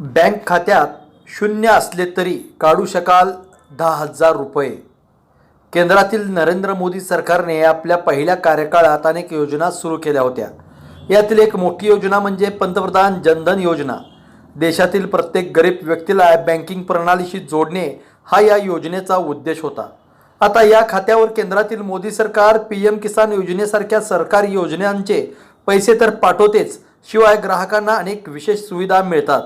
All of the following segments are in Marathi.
बँक खात्यात शून्य असले तरी काढू शकाल दहा हजार रुपये. केंद्रातील नरेंद्र मोदी सरकारने आपल्या पहिल्या कार्यकाळात अनेक योजना सुरू केल्या होत्या. यातील एक मोठी योजना म्हणजे पंतप्रधान जनधन योजना. देशातील प्रत्येक गरीब व्यक्तीला बँकिंग प्रणालीशी जोडणे हा या योजनेचा उद्देश होता. आता या खात्यावर केंद्रातील मोदी सरकार पी एम किसान योजनेसारख्या सरकारी योजनांचे पैसे तर पाठवतेच शिवाय ग्राहकांना अनेक विशेष सुविधा मिळतात.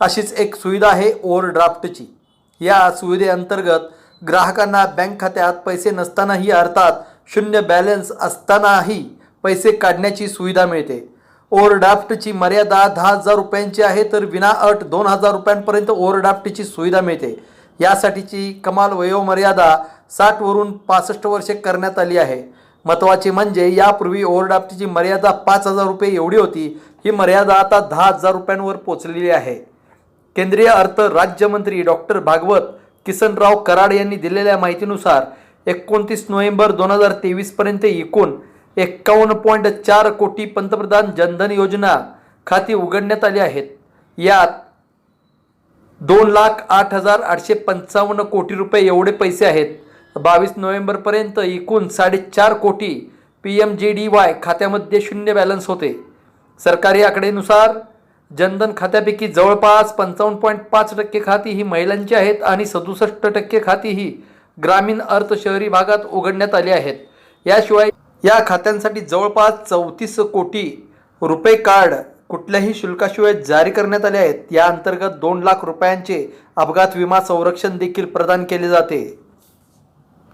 अशीच एक सुविधा आहे ओव्हरड्राफ्टची. या सुविधेअंतर्गत ग्राहकांना बँक खात्यात पैसे नसतानाही अर्थात शून्य बॅलन्स असतानाही पैसे काढण्याची सुविधा मिळते. ओव्हरड्राफ्टची मर्यादा दहा हजार रुपयांची आहे तर विना अट दोन हजार रुपयांपर्यंत ओव्हरड्राफ्टची सुविधा मिळते. यासाठीची कमाल वयोमर्यादा साठवरून पासष्ट वर्षे करण्यात आली आहे. महत्त्वाचे म्हणजे यापूर्वी ओव्हरड्राफ्टची मर्यादा पाच हजार रुपये एवढी होती. ही मर्यादा आता दहा हजार रुपयांवर पोचलेली आहे. केंद्रीय अर्थ राज्यमंत्री डॉक्टर भागवत किसनराव कराड यांनी दिलेल्या माहितीनुसार एकोणतीस नोव्हेंबर दोन हजार तेवीसपर्यंत एकूण एक्कावन्न पॉईंट चार कोटी पंतप्रधान जनधन योजना खाती उघडण्यात आली आहेत. यात दोन लाख आठ हजार आठशे पंचावन्न कोटी रुपये एवढे पैसे आहेत. बावीस नोव्हेंबरपर्यंत एकूण साडेचार कोटी P M J D Y खात्यामध्ये शून्य बॅलन्स होते. सरकारी आकडेनुसार जनधन खात्यापैकी जवळपास पंचावन्न पॉईंट पाच टक्के खाती ही महिलांची आहेत आणि सदुसष्ट टक्के खाती ही ग्रामीण अर्थ शहरी भागात उघडण्यात आली आहेत. याशिवाय या खात्यांसाठी जवळपास चौतीस कोटी रुपये कार्ड कुठल्याही शुल्काशिवाय जारी करण्यात आले आहेत. या अंतर्गत दोन लाख रुपयांचे अपघात विमा संरक्षण देखील प्रदान केले जाते.